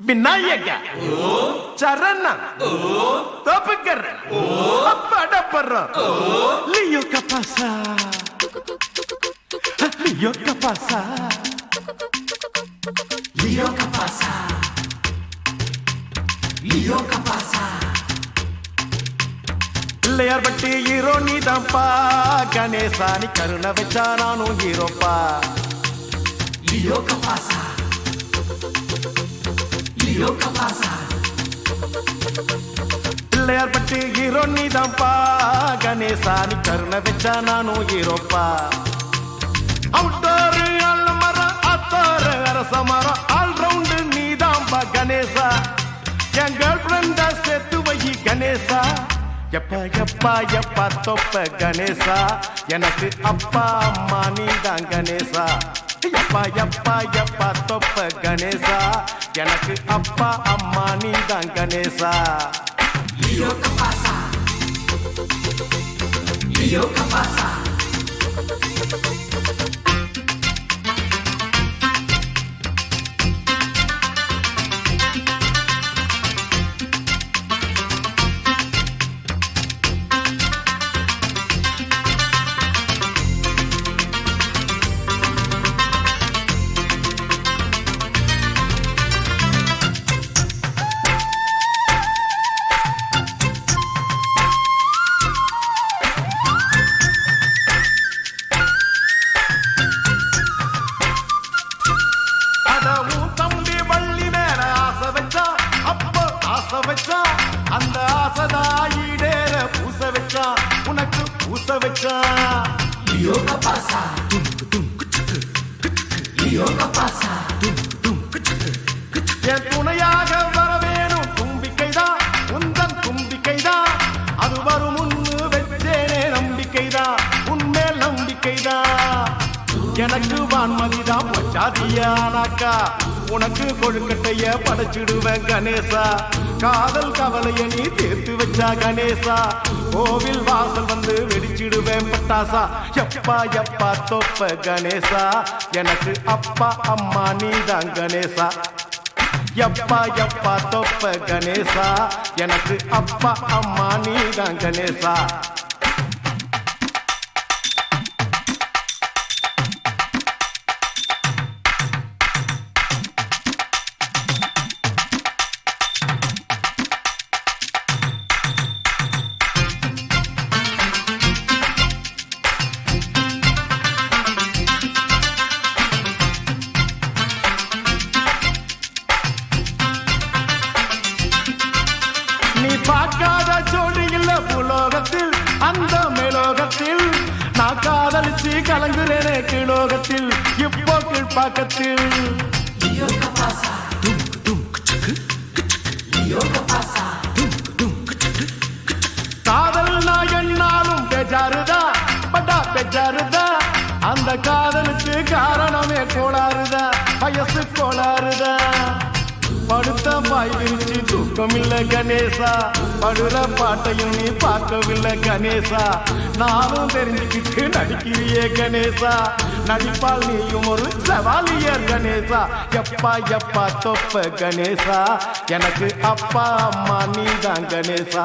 விநாயக. சரணன் தோப்புக்கர் படப்படுற லியோ கபாசா. லியோ கபாசா. லியோ கபாசா. லியோ கபாசா. பிள்ளையார் பட்டி ஹீரோ நீதான்ப்பா. கணேசா நீ கருணை வச்சா நானும் ஹீரோப்பா. லியோ கபாசா. பிள்ளையார் பட்டி ஹீரோ நீதான்ப்பா. கணேசா நீ கருணை வச்சா நானும் ஹீரோப்பா. அவுட்டோரு அல்மரம் அத்தோரு அரச all round all round Ganesha. என் கேர்ள் ஃப்ரெண்டா செத்து வை கணேசா. எப்பா எப்பா எப்பா தொப்ப கணேசா. எனக்கு அப்பா அம்மா நீதான் கணேசா. எப்பா எப்பா எப்பா தொப்ப கணேசா. எனக்கு அப்பா அம்மா நீ தான் கணேசா. லியோ கபாசா. லியோ கபாசா. அந்த ஆசைதாயிடேற பூச வச்சா உனக்கு பூச வச்சா Leo Capasa. Leo Capasa. என் துணையாக வர வேணும் தும்பிக்கைதான் உந்தன் தும்பிக்கைதான் அது வரும் முன்னு வச்சேனே நம்பிக்கைதான் உன்மேல் நம்பிக்கைதான் எனக்கு வான்மதிதான் பச்சாதியானாக்கா உனக்கு கொழுக்கட்டைய படைச்சிடுவேன் கணேசா. காதல் கவலைய நீ தீர்த்து வச்சா கணேசா. கோவில் வாசல் வந்து வெடிச்சிடுவேன் பட்டாசா. எப்பா எப்பா தொப்ப கணேசா. எனக்கு அப்பா அம்மா நீதான் கணேசா. எப்பா எப்பா தொப்ப கணேசா. எனக்கு அப்பா அம்மா நீதான் கணேசா. இருக்கிறேனே கிலோகத்தில் இப்போ கீழ்பாக்கத்தில் காதல் நான் என்னாலும் பெஜாருதா பட்டா பெஜாருதா அந்த காதலுக்கு காரணமே கோளாறுதா? வயசு கோளாறுதா? படுத்த பாய் விரிச்சு தூக்கம் கணேசா. படுற பாட்டையும் நீ பார்க்கவில்லை கணேசா. நானும் தெரிஞ்சுக்கிட்டு நடிக்கிறியே கணேசா. நடிப்பால் நீயும் ஒரு சவாலியர் கணேசா. எப்பா எப்பா தொப்ப கணேசா. எனக்கு அப்பா அம்மா நீ தான் கணேசா.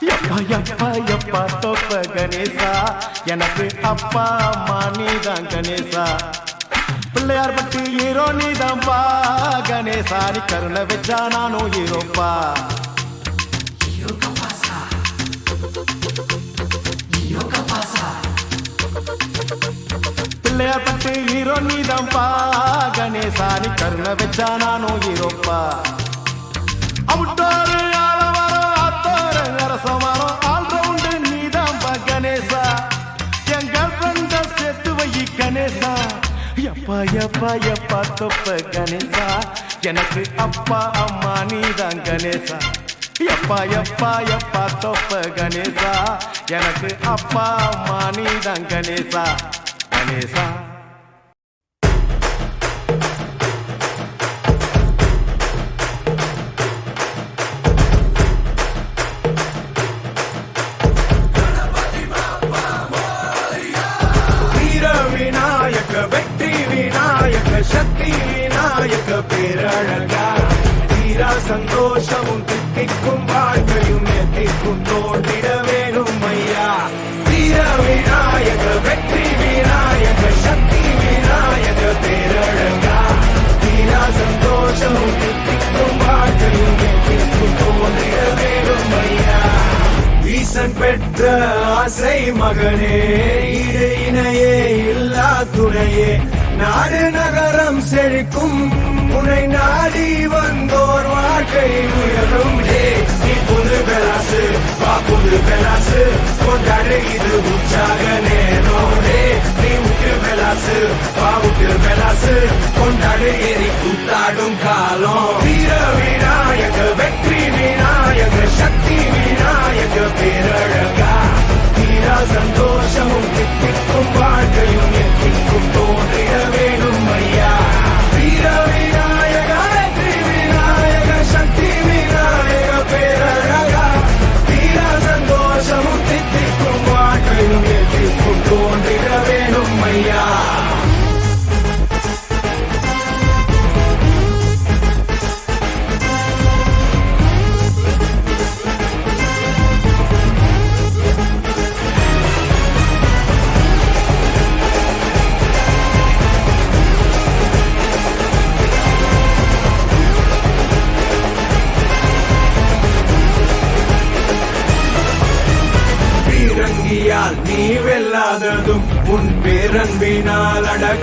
எப்பா எப்பா எப்பா தொப்ப கணேசா. எனக்கு அப்பா அம்மா நீ தான் கணேசா. பிள்ளையார் பட்டி ஹீரோ நீதான்பா கணேசா நீ கருணை வச்சா நானும் ஹீரோப்பா. பிள்ளையார் பட்டி ஹீரோ நீதான்பா கணேசா நீ கருணை வச்சா நானும் ஹீரோப்பா. அவுட்டோரு ஆலமரம் அத்தோரு அரசமரம் ஆல்ரவுண்டு நீதாம்பா கணேசா. என் கேர்ள் ஃப்ரெண்ட சேர்த்து வை கணேசா. எப்பா எப்பா எப்பா தொப்ப கணேசா. எனக்கு அப்பா அம்மா நீதான் கணேசா. எப்பா எப்பா எப்பா தொப்ப கணேசா. எனக்கு அப்பா அம்மா நீதான் கணேசா. கணேசா. பேரழகா தீரா சந்தோஷமும் தித்திக்கும் வாழ்க்கையும் எத்திக்கும் தோன்றிட வேணும் ஐயா. தீர விநாயக வெற்றி விநாயக சக்தி விநாயக பேரழகா தீரா சந்தோஷமும் தித்திக்கும் வாழ்க்கையும் எத்திக்கும் தோன்றிட வேணும் ஐயா. ஈசன் பெற்ற ஆசை மகனே ஈடு இணையே இல்லா துணையே. நாடு நகரம் செழிக்கும் உன்னை நாடி வந்தோர் வாழ்க்கை உயரும். ஹே நீ புது பெலாசு வா புது பெலாசு. கொண்டாடு இது உற்சாக நேரம். ஹே நீ விட்டு பெலாசு வா விட்டு பெலாசு. கொண்டாடு எரி கூத்தாடும் காலம். வீர விநாயக வெற்றி விநாயக சக்தி விநாயக பேரழகா. தீரா சந்தோஷமும் திட்டிக்கும்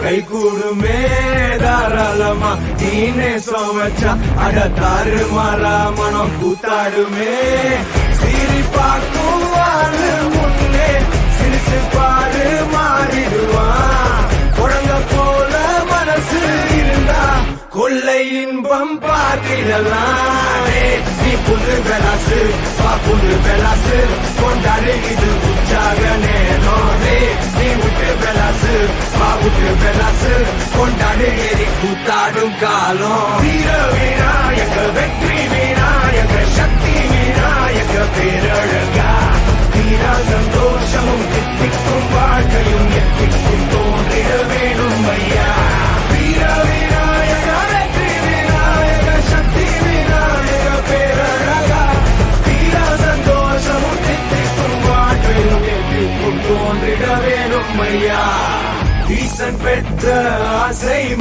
பேரன்பினால் கை கூடுமே தாராளமா. நீனே சோவச்சா அட தாறு மாறா மனம் கூத்தாடுமே. சீரி கொள்ளை இன்பம் பார்த்திடலாம் நீ புது பெலாசு பா புது பெலாசு கொண்டாடு இது உற்சாக நேரம். நீ விட்டு பெலாசு பா விட்டு பெலாசு கொண்டாடு எரி கூத்தாடும் காலம். வீர விநாயக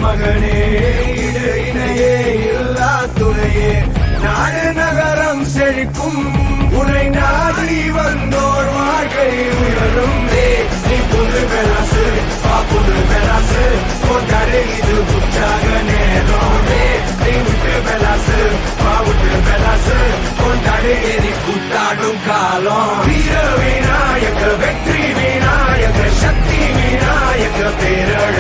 மகனே இடு இணையே இல்லா துணையே. நாடு நகரம் செழிக்கும். உன்னை நாடி வந்தோர் வாழ்க்கை உயரும். நீ புது பெராசு பா புது பெராசு கொண்டாடு இது உற்சாக நேரம். நீ விட்டு பெலாசு பா விட்டு பெலாசு கொண்டாடு எரி கூத்தாடும் காலம். வீர விநாயக வெற்றி விநாயக சக்தி விநாயக பேரழ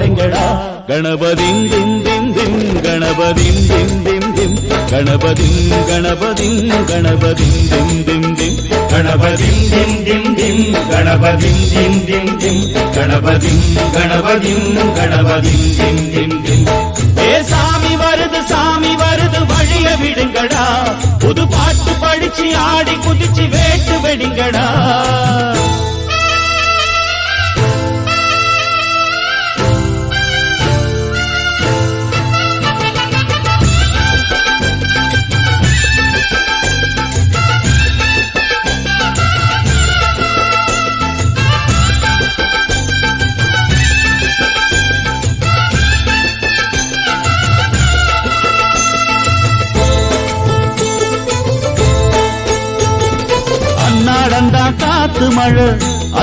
போட்டு கொடைங்கடா கணபதிம் திம் திம் திம் கணபதிம் திம் திம் திம். கணபதிம் கணபதிம் கணபதிம் திம் திம் திம். கணபதிம் திம் திம் திம் கணபதிம் திம் திம் திம். கணபதிம் கணபதிம் கணபதிம் திம் திம். ஏ சாமி வருது சாமி வருது வழிய விடுங்கடா. புது பாட்டு படிச்சு ஆடி குதிச்சு வேட்டு வெடிங்கடா.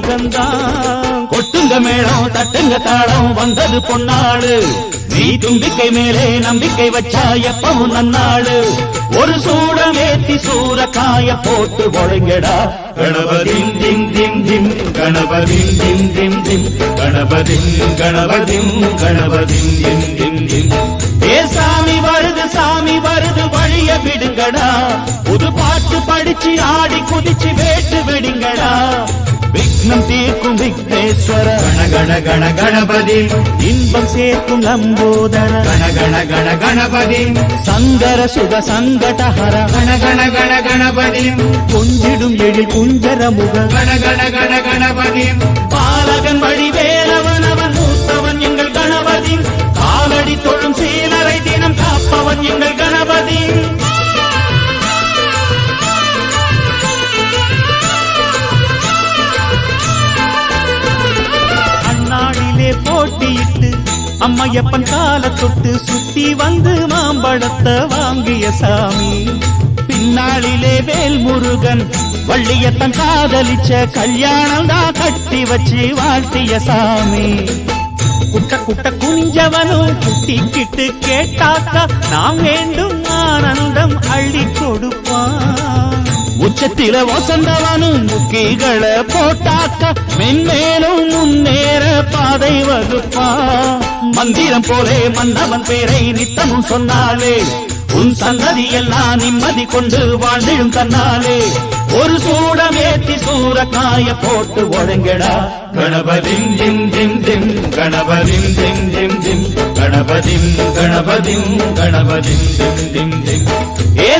முகந்தான் கொட்டுங்க மேளம் தட்டுங்க தாளம் வந்தது பொன்னாடு நீ தும்பிக்கை மேலே நம்பிக்கை வச்சா எப்பவும் நன்னாடு ஒரு சூடம் ஏத்தி சூறக்காய போட்டு ஒழுங்கடா. கணபதிம் திம் திம் திம் கணபதிம் திம் திம் திம். கணபதிம் கணபதிம் கணபதிம் திம் திம் திம். சாமி வருது வழிய விடுங்கடா. புது பாட்டு படிச்சு ஆடி குதிச்சு வேட்டு விடுங்கடா. விக்னம் தீர்க்கும் விக்னேஸ்வர. கண கண கண கணபதி. இன்பம் சேர்க்கும் லம்போதர கண கண கண கணபதி. சங்கர சுக சங்கடஹர கண கண கண கணபதி. கொஞ்சிடும் எழில் குஞ்சர முக. கண கண கண கணபதி. பாலகன் வழி வேலவன் அவன் மூத்தவன் எங்கள் கணபதி. காலடி தொழும் சீலரை தினம் காப்பவன் எங்கள் கணபதி. அந்நாளிலே போட்டியிட்டு அம்மையப்பன் கால தொட்டு சுத்தி வந்து மாம்பழத்தை வாங்கிய சாமி. பின்னாளிலே வேல் முருகன் வள்ளியத்தன் காதலிச்ச கல்யாணம் தான் கட்டி வச்சு வாழ்த்திய சாமி. குட்ட குட்ட குனிஞ்சவனும் குட்டிக்கிட்டு கேட்டாக்கா நாம் வேண்டும் ஆனந்தம் அள்ளி கொடுப்பான். உச்சத்தில வசந்தவனும் முக்கிகளை போட்டாக்கா மென்மேலும் முன்னேற பாதை வகுப்பான். மந்திரம் போலே மன்னவன் பேரை நித்தமும் சொன்னாலே உன் சந்ததி எல்லாம் நிம்மதி கொண்டு வாழ்ந்திடும் தன்னாலே. ஒரு சூடம் ஏத்தி சூறக்காய போட்டு ஒழுங்கடா. கணபதிம் திம் திம் திம் கணபதிம் திம் திம் திம் கணபதிம் கணபதிம் கணபதிம் திம் திம் திம் ஏ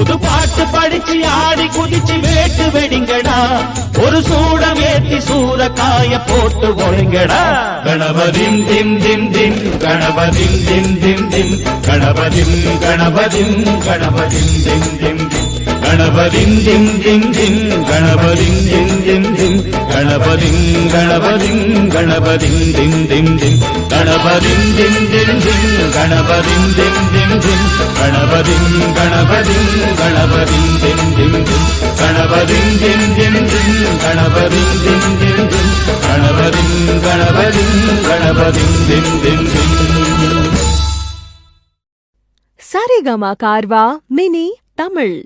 புது பாட்டு படிச்சு ஆடி குதிச்சு வேட்டு வெடிங்கடா. ஒரு சூடம் ஏத்தி சூறக்காய போட்டு ஒழுங்கடா. கணபதிம் திம் திம் திம் கணபதிம் திம் திம் திம் கணபதிம் கணபதிம் கணபதிம் திம் திம் திம். கணபதிம் திம் திம் திம் கணபதிம் திம் திம் திம் கணபதிம் கணபதிம் கணபதிம் திம் திம் திம். கணபதிம் திம் திம் திம் கணபதிம் திம் திம் திம் கணபதிம் கணபதிம் கணபதிம் திம் திம் திம் கணபதிம் திம் திம் திம் கணபதிம் திம் திம் திம் கணபதிம் கணபதிம் கணபதிம் திம் திம் திம் சரிகமா கார்வா மினி தமிழ்.